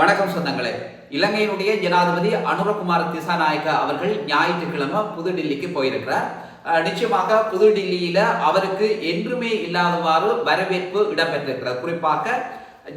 வணக்கம் சொந்தங்களே. இலங்கையினுடைய ஜனாதிபதி அனுரகுமார் திசாநாயக்க அவர்கள் ஞாயிற்றுக்கிழமை புதுடில்லிக்கு போயிருக்கிறார். நிச்சயமாக புதுடில்லியில அவருக்கு என்றுமே இல்லாதவாறு வரவேற்பு இடம்பெற்றிருக்கிறது. குறிப்பாக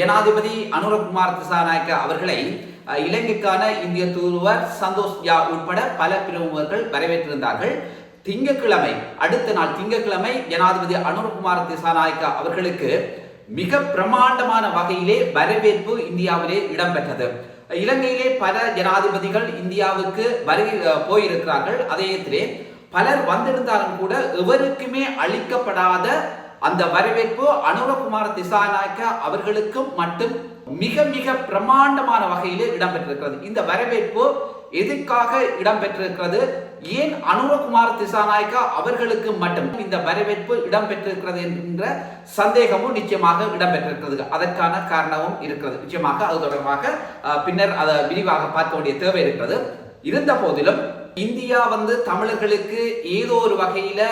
ஜனாதிபதி அனுரகுமார் திசாநாயக்க அவர்களை இலங்கைக்கான இந்திய தூதுவர் சந்தோஷ் யா உட்பட பல பிரமுகர்கள் வரவேற்றிருந்தார்கள். திங்கட்கிழமை அடுத்த நாள் திங்கட்கிழமை ஜனாதிபதி அனுரகுமார் திசாநாயக்க அவர்களுக்கு மிக பிரமாண்டமான வகையிலே வரவேற்பு இந்தியாவிலே இடம்பெற்றது. இலங்கையிலே பல ஜனாதிபதிகள் இந்தியாவுக்கு வருகை போயிருக்கிறார்கள். அதே பலர் வந்திருந்தாலும் கூட எவருக்குமே அளிக்கப்படாத அந்த வரவேற்பு அனுரகுமார திசாநாயக்க அவர்களுக்கும் மட்டும் மிக மிக பிரமாண்டமான வகையிலே இடம்பெற்றிருக்கிறது. இந்த வரவேற்பு எதுக்காக இடம்பெற்றிருக்கிறது? ஏன் அனுரகுமார் திசாநாயக்கா அவர்களுக்கு மட்டும் இந்த வரவேற்பு இடம்பெற்றிருக்கிறது என்கின்ற சந்தேகமும் நிச்சயமாக இடம்பெற்றிருக்கிறது. அதற்கான காரணமும் இருக்கிறது. நிச்சயமாக அது தொடர்பாக பின்னர் அதை விரிவாக பார்க்க வேண்டிய தேவை இருக்கிறது. இருந்த போதிலும் இந்தியா வந்து தமிழர்களுக்கு ஏதோ ஒரு வகையில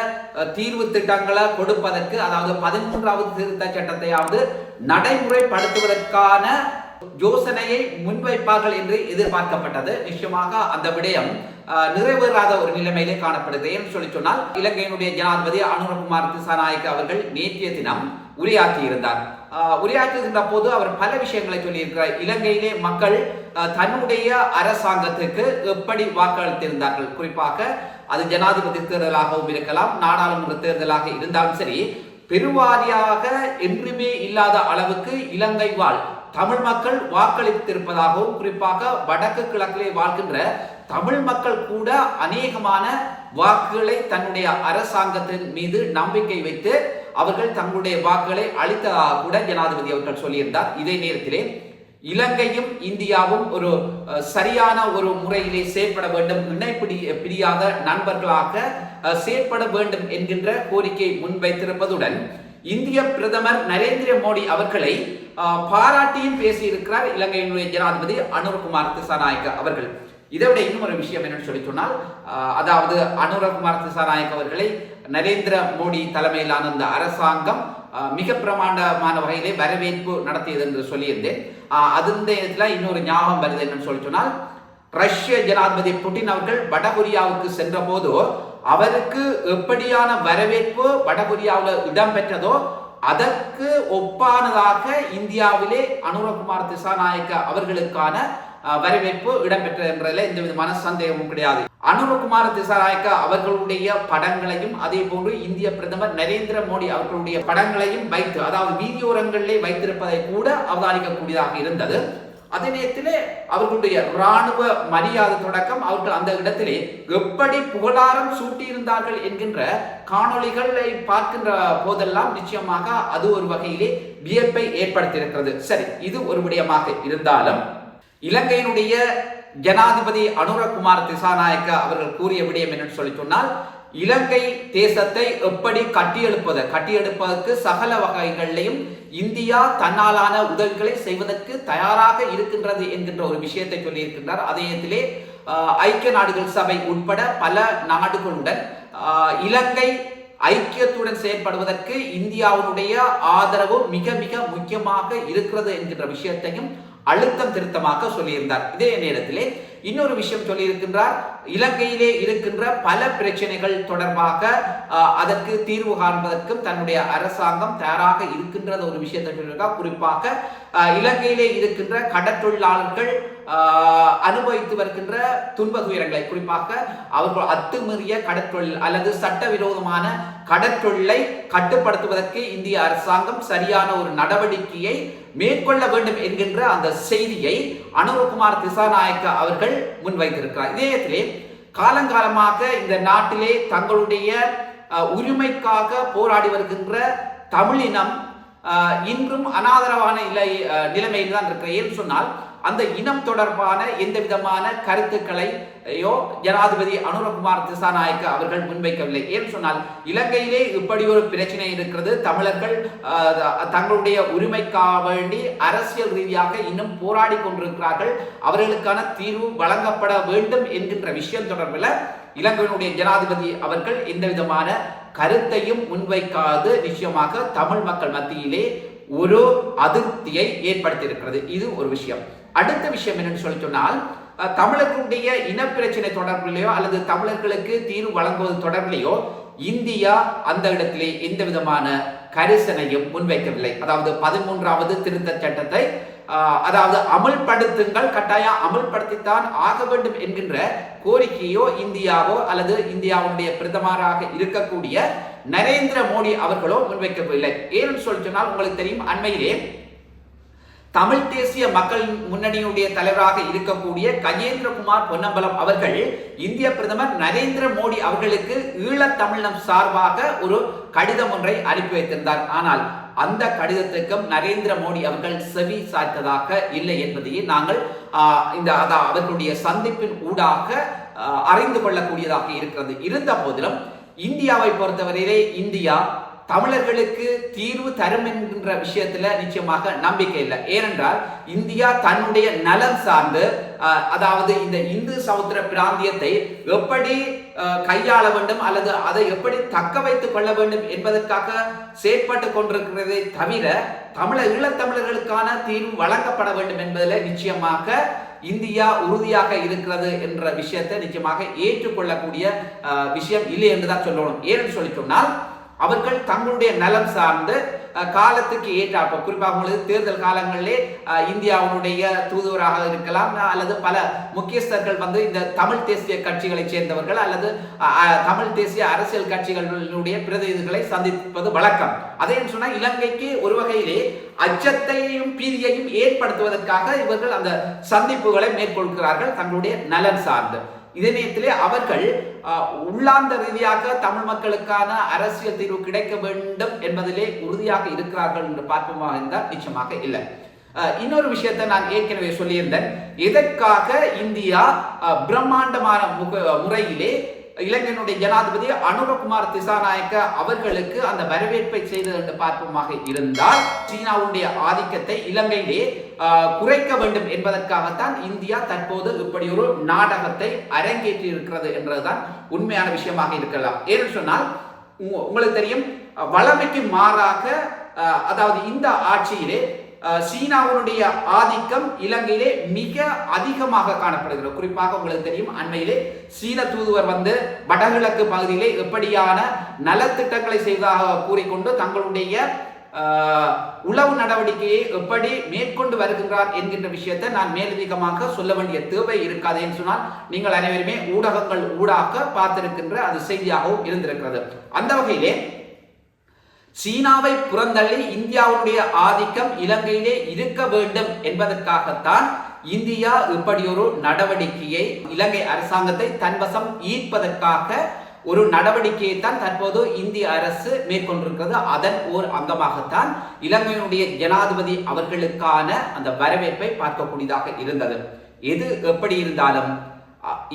தீர்வு திட்டங்களை கொடுப்பதற்கு அதாவது பதிமூன்றாவது திருத்த சட்டத்தையாவது நடைமுறைப்படுத்துவதற்கான யோசனையை முன்வைப்பார்கள் என்று எதிர்பார்க்கப்பட்டது. நிச்சயமாக அந்த விடயம் நிறைவேறாத ஒரு நிலைமையிலே காணப்படுகிறது. என்று சொல்லி சொன்னால் இலங்கையினுடைய ஜனாதிபதி அனுரகுமார் திசாநாயக் அவர்கள் நேற்றைய தினம் உரையாற்றி இருந்தார். உரையாற்றுகின்ற போது அவர் பல விஷயங்களை சொல்லியிருக்கிறார். இலங்கையிலே மக்கள் தன்னுடைய அரசாங்கத்துக்கு எப்படி வாக்களித்திருந்தார்கள்? குறிப்பாக அது ஜனாதிபதி தேர்தலாகவும் இருக்கலாம் நாடாளுமன்ற தேர்தலாக இருந்தாலும் சரி பெருவாரியாக என்றுமே இல்லாத அளவுக்கு இலங்கை வாழ் தமிழ் மக்கள் வாக்களித்திருப்பதாகவும் குறிப்பாக வடக்கு கிழக்கிலே வாழ்கின்ற தமிழ் மக்கள் கூட அநேகமான வாக்குகளை தன்னுடைய அரசாங்கத்தின் மீது நம்பிக்கை வைத்து அவர்கள் தங்களுடைய வாக்குகளை அளித்ததாக கூட ஜனாதிபதி அவர்கள் சொல்லியிருந்தார். இதே நேரத்திலே இலங்கையும் இந்தியாவும் ஒரு சரியான ஒரு முறையிலே செயற்பட வேண்டும் இணைப்பிடி பிரியாத நண்பர்களாக செயற்பட வேண்டும் என்கின்ற கோரிக்கை முன்வைத்திருப்பதுடன் இந்திய பிரதமர் நரேந்திர மோடி அவர்களை பாராட்டியும் பேசியிருக்கிறார் இலங்கையினுடைய ஜனாதிபதி அனுர்குமார் திசாநாயக்க அவர்கள். இதை விட இன்னும் ஒரு விஷயம் என்னன்னு சொல்லி சொன்னால் அதாவது அனுரகுமார் திசாநாயக் அவர்களை நரேந்திர மோடி தலைமையிலான இந்த அரசாங்கம் மிக பிரமாண்டமான வகையிலே வரவேற்பு நடத்தியது என்று சொல்லியிருந்தேன். அது இந்த இடத்துல இன்னொரு ஞாபகம் வருது என்னன்னு சொல்லி சொன்னால் ரஷ்ய ஜனாதிபதி புட்டின் அவர்கள் வடகொரியாவுக்கு சென்ற போது அவருக்கு எப்படியான வரவேற்பு வடகொரியாவில் இடம்பெற்றதோ அதற்கு ஒப்பானதாக இந்தியாவிலே அனுரகுமார் திசாநாயக்க அவர்களுக்கான வரவேற்பு இடம்பெற்றது என்றதில் எந்த விதமான சந்தேகமும் கிடையாது. அனுரகுமார் திசாநாயக்க அவர்களுடைய படங்களையும் அதே போன்று இந்திய பிரதமர் நரேந்திர மோடி அவர்களுடைய படங்களையும் வைத்து அதாவது வீதியோரங்களிலே வைத்திருப்பதை கூட அவதானிக்கக்கூடியதாக இருந்தது. அதே நேரத்திலே அவர்களுடைய இராணுவ மரியாதை தொடக்கம் அவர்கள் அந்த இடத்திலே எப்படி புகழாரம் சூட்டியிருந்தார்கள் என்கின்ற காணொளிகளை பார்க்கின்ற போதெல்லாம் நிச்சயமாக அது ஒரு வகையிலே வியப்பை ஏற்படுத்தியிருக்கிறது. சரி இது ஒரு விடயமாக இருந்தாலும் இலங்கையினுடைய ஜனாதிபதி அனுரகுமார் திசாநாயக்க அவர்கள் கூறிய விடயம் என்னன்னு சொல்லி சொன்னால் இலங்கை தேசத்தை எப்படி கட்டியெழுப்பது? கட்டியெழுப்பதற்கு சகல வகைகளிலையும் இந்தியா தன்னாலான உதவிகளை செய்வதற்கு தயாராக இருக்கின்றது என்கின்ற ஒரு விஷயத்தை சொல்லியிருக்கின்றார். அதே நேரத்திலே ஐக்கிய நாடுகள் சபை உட்பட பல நாடுகளுடன் இலங்கை ஐக்கியத்துடன் செயற்படுவதற்கு இந்தியாவுடைய ஆதரவு மிக மிக முக்கியமாக இருக்கிறது என்கின்ற விஷயத்தையும் அழுத்தம் திருத்தமாக சொல்லியிருந்தார். இதே நேரத்திலே இன்னொரு விஷயம் சொல்லியிருக்கின்றார். இலங்கையிலே இருக்கின்ற பல பிரச்சனைகள் தொடர்பாக அதற்கு தீர்வு காண்பதற்கும் தன்னுடைய அரசாங்கம் தயாராக இருக்கின்றது ஒரு விஷயத்தை குறிப்பாக இலங்கையிலே இருக்கின்ற கடற்றொழிலாளர்கள் அனுபவித்து வருகின்ற துன்ப துயரங்களை குறிப்பாக அவர்கள் அத்துமீறிய கடற்றொழில் அல்லது சட்டவிரோதமான கடற்றொழிலை கட்டுப்படுத்துவதற்கு இந்திய அரசாங்கம் சரியான ஒரு நடவடிக்கையை மேற்கொள்ள வேண்டும் என்கின்ற அந்த செய்தியை அனுரகுமார் திசாநாயக்க அவர்கள் முன்வைத்திருக்கிறார். இதே காலங்காலமாக இந்த நாட்டிலே தங்களுடைய உரிமைக்காக போராடி வருகின்ற தமிழினம் இன்றும் அனாதரவான நிலை நிலைமையில் தான் இருக்கிற ஏன்னு சொன்னால் அந்த இனம் தொடர்பான எந்த விதமான கருத்துக்களையோ ஜனாதிபதி அனுரகுமார் திசாநாயக்க அவர்கள் முன்வைக்கவில்லை. ஏன் சொன்னால் இலங்கையிலே இப்படி ஒரு பிரச்சனை இருக்கிறது. தமிழர்கள் தங்களுடைய உரிமைக்காக வேண்டி அரசியல் ரீதியாக இன்னும் போராடி கொண்டிருக்கிறார்கள். அவர்களுக்கான தீர்வு வழங்கப்பட வேண்டும் என்கின்ற விஷயம் தொடர்பில் இலங்கையினுடைய ஜனாதிபதி அவர்கள் எந்த விதமான கருத்தையும் முன்வைக்காது நிச்சயமாக தமிழ் மக்கள் மத்தியிலே ஒரு அதிருப்தியை ஏற்படுத்தியிருக்கிறது. இது ஒரு விஷயம். அடுத்த விஷயம் என்னன்னு சொல்லி சொன்னால் தமிழர்களுடைய இனப்பிரச்சனை தொடர்பிலேயோ அல்லது தமிழர்களுக்கு தீர்வு வழங்குவது தொடர்பிலேயோ இந்தியா அந்த இடத்திலே எந்த விதமான கரிசனையும் முன்வைக்கவில்லை. அதாவது பதிமூன்றாவது திருத்த சட்டத்தை அதாவது அமல்படுத்துங்கள் கட்டாயம் அமல்படுத்தித்தான் ஆக வேண்டும் என்கின்ற கோரிக்கையோ இந்தியாவோ அல்லது இந்தியாவுடைய பிரதமராக இருக்கக்கூடிய நரேந்திர மோடி அவர்களோ முன்வைக்கவில்லை. ஏன்னு சொல்லி சொன்னால் உங்களுக்கு தெரியும் அண்மையிலே தமிழ் தேசிய மக்கள் முன்னணியுடைய தலைவராக இருக்கக்கூடிய கஜேந்திரகுமார் பொன்னம்பலம் அவர்கள் இந்திய பிரதமர் நரேந்திர மோடி அவர்களுக்கு ஈழத்தமிழம் சார்பாக ஒரு கடிதம் ஒன்றை அனுப்பி வைத்திருந்தார். ஆனால் அந்த கடிதத்திற்கும் நரேந்திர மோடி அவர்கள் செவி சாய்த்ததாக இல்லை என்பதையே நாங்கள் இந்த அதான் அவர்களுடைய சந்திப்பின் ஊடாக அறிந்து கொள்ளக்கூடியதாக இருக்கிறது. இருந்த போதிலும் இந்தியாவை பொறுத்தவரையிலே இந்தியா தமிழர்களுக்கு தீர்வு தரும் என்கின்ற விஷயத்துல நிச்சயமாக நம்பிக்கை இல்லை. ஏனென்றால் இந்தியா தன்னுடைய நலன் சார்ந்து அதாவது இந்த இந்து சமுத்திர பிராந்தியத்தை எப்படி கையாள வேண்டும் அல்லது அதை எப்படி தக்க வைத்துக் கொள்ள வேண்டும் என்பதற்காக செயற்பட்டு கொண்டிருக்கிறதை தவிர தமிழ ஈழத்தமிழர்களுக்கான தீர்வு வழங்கப்பட வேண்டும் என்பதில் நிச்சயமாக இந்தியா உறுதியாக இருக்கிறது என்ற விஷயத்தை நிச்சயமாக ஏற்றுக்கொள்ளக்கூடிய விஷயம் இல்லை என்று தான் சொல்லணும். ஏன்னு சொல்லி சொன்னால் அவர்கள் தங்களுடைய நலம் சார்ந்து காலத்துக்கு ஏற்றாற்ப குறிப்பாக உங்களுக்கு தேர்தல் காலங்களிலே இந்தியாவுடைய தூதுவராக இருக்கலாம் அல்லது பல முக்கியஸ்தர்கள் வந்து இந்த தமிழ் தேசிய கட்சிகளைச் சேர்ந்தவர்கள் அல்லது தமிழ் தேசிய அரசியல் கட்சிகளுடைய பிரதிநிதிகளை சந்திப்பது வழக்கம். அதே சொன்னால் இலங்கைக்கு ஒரு வகையிலே அச்சத்தையும் பீதியையும் ஏற்படுத்துவதற்காக இவர்கள் அந்த சந்திப்புகளை மேற்கொள்கிறார்கள் தங்களுடைய நலன் சார்ந்து. இதே நேரத்திலே அவர்கள் உள்ளாந்த உள்ளார்ந்த ரீதியாக தமிழ் மக்களுக்கான அரசியல் தீர்வு கிடைக்க வேண்டும் என்பதிலே உறுதியாக இருக்கிறார்கள் என்று பார்ப்போமா இருந்தால் நிச்சயமாக இல்லை. இன்னொரு விஷயத்தை நான் ஏற்கனவே சொல்லியிருந்தேன். எதற்காக இந்தியா பிரம்மாண்டமான முக- முறையிலே இலங்கையினுடைய ஜனாதிபதி அனுரகுமார் திசாநாயக்க அவர்களுக்கு அந்த வரவேற்பை செய்தது என்று பார்ப்போமாக இருந்தால் சீனாவுடைய ஆதிக்கத்தை இலங்கையிலே குறைக்க வேண்டும் என்பதற்காகத்தான் இந்தியா தற்போது இப்படி ஒரு நாடகத்தை அரங்கேற்றி இருக்கிறது என்றதுதான் உண்மையான விஷயமாக இருக்கலாம். ஏன்னு சொன்னால் உங்களுக்கு தெரியும் வளமைக்கு மாறாக அதாவது இந்த ஆட்சியிலே சீனாவுடைய ஆதிக்கம் இலங்கையிலே மிக அதிகமாக காணப்படுகிறது. குறிப்பாக உங்களுக்கு தெரியும் அண்மையிலே சீன தூதுவர் வந்து வடகிழக்கு பகுதியிலே எப்படியான நலத்திட்டங்களை செய்ததாக கூறிக்கொண்டு தங்களுடைய உளவு நடவடிக்கையை எப்படி மேற்கொண்டு வருகின்றார் என்கின்ற விஷயத்தை நான் மேலதிகமாக சொல்ல வேண்டிய தேவை இருக்காது என்று சொன்னால் நீங்கள் அனைவருமே ஊடகங்கள் ஊடாக பார்த்திருக்கின்ற அது செய்தியாகவும் இருந்திருக்கிறது. அந்த வகையிலே சீனாவை புறந்தள்ளி இந்தியாவுடைய ஆதிக்கம் இலங்கையிலே இருக்க வேண்டும் என்பதற்காகத்தான் இந்தியா இப்படி ஒரு நடவடிக்கையை இலங்கை அரசாங்கத்தை தன்வசம் ஈர்ப்பதற்காக ஒரு நடவடிக்கையை தான் தற்போது இந்திய அரசு மேற்கொண்டிருக்கிறது. அதன் ஓர் அங்கமாகத்தான் இலங்கையினுடைய ஜனாதிபதி அவர்களுக்கான அந்த வரவேற்பை பார்க்கக்கூடியதாக இருந்தது. எது எப்படி இருந்தாலும்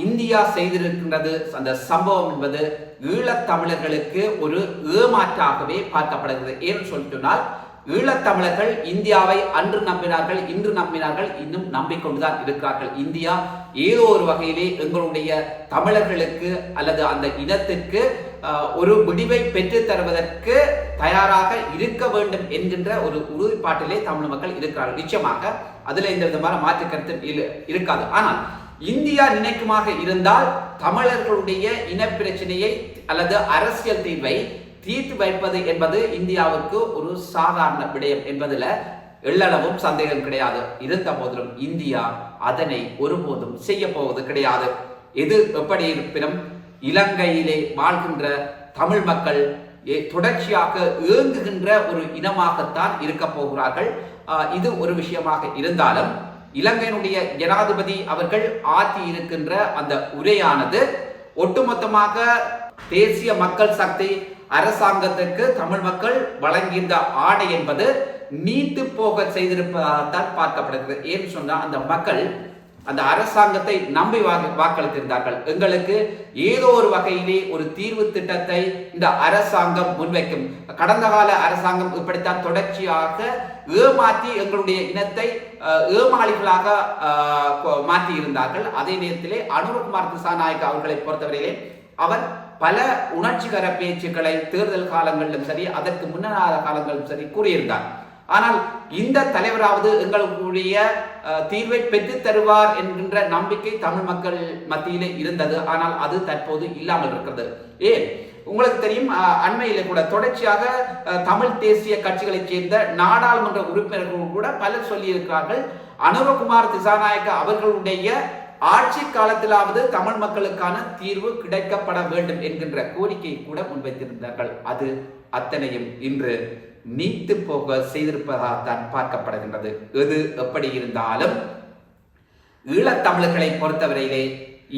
இந்தியா செய்திருக்கின்றது அந்த சம்பவம் என்பது ஈழத்தமிழர்களுக்கு ஒரு ஏமாற்றாகவே பார்க்கப்படுகிறது. ஏன்னு சொல்லி சொன்னால் ஈழத்தமிழர்கள் இந்தியாவை அன்று நம்பினார்கள் இன்று நம்பினார்கள் இன்னும் நம்பிக்கொண்டுதான் இருக்கிறார்கள். இந்தியா ஏதோ ஒரு வகையிலே எங்களுடைய தமிழர்களுக்கு அல்லது அந்த இனத்திற்கு ஒரு முடிவை பெற்று தருவதற்கு தயாராக இருக்க வேண்டும் என்கின்ற ஒரு உறுதிப்பாட்டிலே தமிழ் மக்கள் இருக்கிறார்கள். நிச்சயமாக அதுல எந்த விதமான மாற்று கருத்து இருக்காது. ஆனால் இந்தியா நினைக்குமாக இருந்தால் தமிழர்களுடைய இனப்பிரச்சனையை அல்லது அரசியல் தீர்வை தீர்த்து வைப்பது என்பது இந்தியாவுக்கு ஒரு சாதாரண விடயம் என்பதில் எள்ளளவும் சந்தேகம் கிடையாது. இருந்த போதிலும் இந்தியா அதனை ஒருபோதும் செய்ய போவது கிடையாது. எது எப்படி இருப்பினும் இலங்கையிலே வாழ்கின்ற தமிழ் மக்கள் தொடர்ச்சியாக ஏங்குகின்ற ஒரு இனமாகத்தான் இருக்க போகிறார்கள். இது ஒரு விஷயமாக இருந்தாலும் இலங்கையினுடைய ஜனாதிபதி அவர்கள் ஆற்றி இருக்கின்ற அந்த உரையானது ஒட்டுமொத்தமாக தேசிய மக்கள் சக்தி அரசாங்கத்திற்கு தமிழ் மக்கள் வழங்கியிருந்த ஆணை என்பது நீத்து போக செய்திருப்பதால் பார்க்கப்படுகிறது. ஏன்னு சொன்னால் அந்த மக்கள் அந்த அரசாங்கத்தை நம்பி வாக்களித்திருந்தார்கள். எங்களுக்கு ஏதோ ஒரு வகையிலே ஒரு தீர்வு திட்டத்தை இந்த அரசாங்கம் முன்வைக்கும். கடந்த கால அரசாங்கம் இப்படித்தான் தொடர்ச்சியாக ஏமாற்றி எங்களுடைய இனத்தை ஏமாளிகளாக மாற்றி இருந்தார்கள் அதே நேரத்திலே அனுரகுமார் திசாநாயக் அவர்களை பொறுத்தவரையிலே அவர் பல உணர்ச்சிகர பேச்சுக்களை தேர்தல் காலங்களிலும் சரி அதற்கு முன்னாத காலங்களிலும் சரி கூறியிருந்தார். ஆனால் இந்த தலைவராவது எங்களுடைய தீர்வை பெற்று தருவார் என்கின்ற நம்பிக்கை தமிழ் மக்கள் மத்தியிலே இருந்தது. ஆனால் அது தற்போது இல்லாமல் இருக்கிறது. ஏன்? உங்களுக்கு தெரியும் அண்மையில் கூட தொடர்ச்சியாக தமிழ் தேசிய கட்சிகளைச் சேர்ந்த நாடாளுமன்ற உறுப்பினர்கள் கூட பலர் சொல்லியிருக்கிறார்கள். அனுரகுமார் திசாநாயக்க அவர்களுடைய ஆட்சி காலத்திலாவது தமிழ் மக்களுக்கான தீர்வு கிடைக்கப்பட வேண்டும் என்கின்ற கோரிக்கையை கூட முன்வைத்திருந்தார்கள். அது அத்தனையும் இன்று நீத்து போக செய்திருப்பதாகத்தான் பார்க்கப்படுகின்றது. எது எப்படி இருந்தாலும் ஈழத்தமிழர்களை பொறுத்தவரையிலே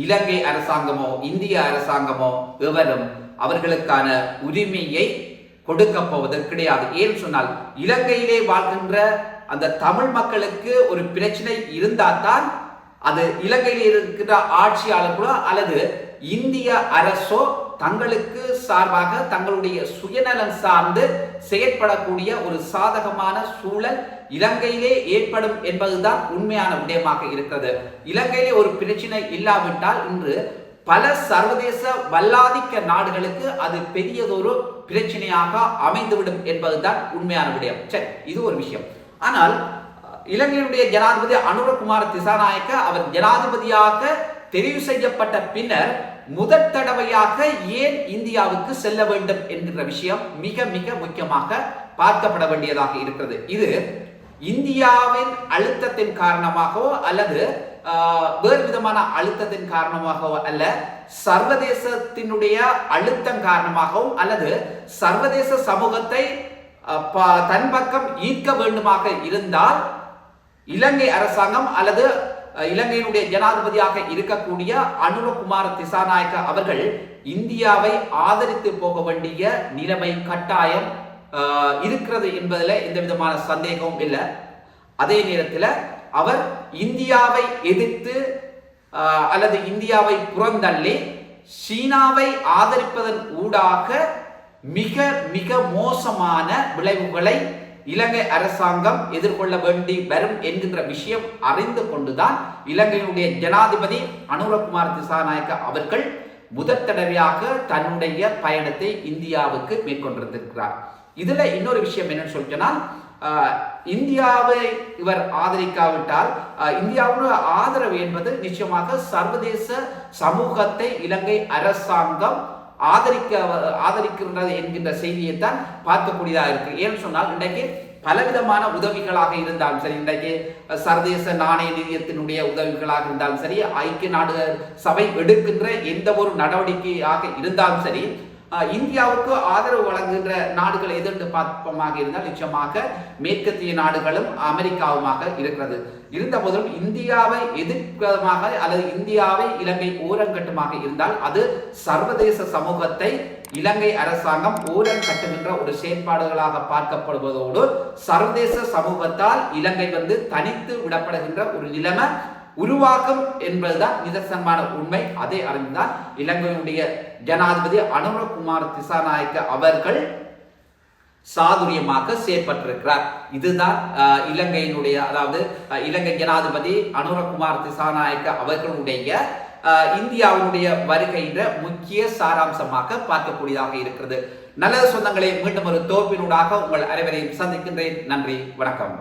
இலங்கை அரசாங்கமோ இந்திய அரசாங்கமோ எவரும் அவர்களுக்கான உரிமையை கொடுக்க போவது கிடையாது. ஏன் சொன்னால் இலங்கையிலே வாழ்கின்ற அந்த தமிழ் மக்களுக்கு ஒரு பிரச்சனை இருந்தால்தான் அது இலங்கையில் இருக்கின்ற ஆட்சியாளர்களோ அல்லது இந்திய அரசோ தங்களுக்கு சார்பாக தங்களுடைய சுயநலம் சார்ந்து செயற்படக்கூடிய ஒரு சாதகமான சூழல் இலங்கையிலே ஏற்படும் என்பதுதான் உண்மையான விடயமாக இருக்கிறது. இலங்கையிலே ஒரு பிரச்சனை இல்லாவிட்டால் இன்று பல சர்வதேச வல்லாதிக்க நாடுகளுக்கு அது பெரியதொரு பிரச்சனையாக அமைந்துவிடும் என்பதுதான் உண்மையான விடயம். சரி இது ஒரு விஷயம். ஆனால் இலங்கையுடைய ஜனாதிபதி அனுரகுமார் திசாநாயக்க அவர் ஜனாதிபதியாக தெரிவு செய்யப்பட்ட பின்னர் முதற் தடவையாக ஏன் இந்தியாவுக்கு செல்ல வேண்டும் என்கிற விஷயம் மிக மிக முக்கியமாக பார்க்கப்பட வேண்டியதாக இருக்கிறது. இது இந்தியாவின் அழுத்தத்தின் காரணமாகவோ அல்லது வேறு விதமான அழுத்தத்தின் காரணமாகவோ அல்ல சர்வதேசத்தினுடைய அழுத்தம் காரணமாகவும் அல்லது சர்வதேச சமூகத்தை ப- தன் பக்கம் ஈர்க்க வேண்டுமாக இருந்தால் இலங்கை அரசாங்கம் அல்லது இலங்கையினுடைய ஜனாதிபதியாக இருக்கக்கூடிய அனுரகுமார திசாநாயக்க அவர்கள் இந்தியாவை ஆதரித்து போக வேண்டிய நிலைமை கட்டாயம் இருக்கிறது என்பதில் எந்த விதமான சந்தேகமும் இல்லை. அதே நேரத்தில் அவர் இந்தியாவை எதிர்த்து அல்லது இந்தியாவை புறந்தள்ளி சீனாவை ஆதரிப்பதன் ஊடாக மிக மிக மோசமான விளைவுகளை இலங்கை அரசாங்கம் எதிர்கொள்ள வேண்டி வரும் என்கின்ற விஷயம் அறிந்து கொண்டுதான் இலங்கையினுடைய ஜனாதிபதி அனுரகுமார் திசாநாயக்க அவர்கள் முதற் தடவையாக தன்னுடைய பயணத்தை இந்தியாவுக்கு மேற்கொண்டிருந்திருக்கிறார். இதுல இன்னொரு விஷயம் என்னன்னு சொல்லி இந்தியாவை இவர் ஆதரிக்காவிட்டால் இந்தியாவுடைய இந்தியாவோட ஆதரவு என்பது நிச்சயமாக சர்வதேச சமூகத்தை இலங்கை அரசாங்கம் ஆதரிக்க ஆதரிக்கின்றது என்கின்ற செய்தியை தான் பார்க்கக்கூடியதாக இருக்கு. ஏன்னு சொன்னால் இன்றைக்கு பலவிதமான உதவிகளாக இருந்தாலும் சரி இன்றைக்கு சர்வதேச நாணய நிதியத்தினுடைய உதவிகளாக இருந்தாலும் சரி ஐக்கிய நாடு சபை எடுக்கின்ற எந்த ஒரு நடவடிக்கையாக இருந்தாலும் சரி இந்தியாவுக்கு ஆதரவு வழங்குகின்ற நாடுகள் எதிர்த்து பார்ப்பமாக இருந்தால் நிச்சயமாக மேற்கத்திய நாடுகளும் அமெரிக்காவுமாக இருக்கிறது. இருந்த போதிலும் இந்தியாவை எதிர்ப்பதமாக அல்லது இந்தியாவை இலங்கை ஓரங்கட்டுமாக இருந்தால் அது சர்வதேச சமூகத்தை இலங்கை அரசாங்கம் ஓரம் கட்டுகின்ற ஒரு செயற்பாடுகளாக பார்க்கப்படுவதோடு சர்வதேச சமூகத்தால் இலங்கை வந்து தனித்து விடப்படுகின்ற ஒரு நிலைமை உருவாக்கும் என்பதுதான் நிதர்சனமான உண்மை. அதை அறிந்தால் இலங்கையினுடைய ஜனாதிபதி அனுரகுமார் திசாநாயக்க அவர்கள் சாதுரியமாக செயற்பட்டிருக்கிறார். இதுதான் இலங்கையினுடைய அதாவது இலங்கை ஜனாதிபதி அனுரகுமார் திசாநாயக்க அவர்களுடைய இந்தியாவுடைய இந்தியாவினுடைய வருகைன்ற முக்கிய சாராம்சமாக பார்க்கக்கூடியதாக இருக்கிறது. நல்ல சொந்தங்களை மீண்டும் ஒரு தோப்பினூடாக உங்கள் அனைவரையும் சந்திக்கின்றேன். நன்றி வணக்கம்.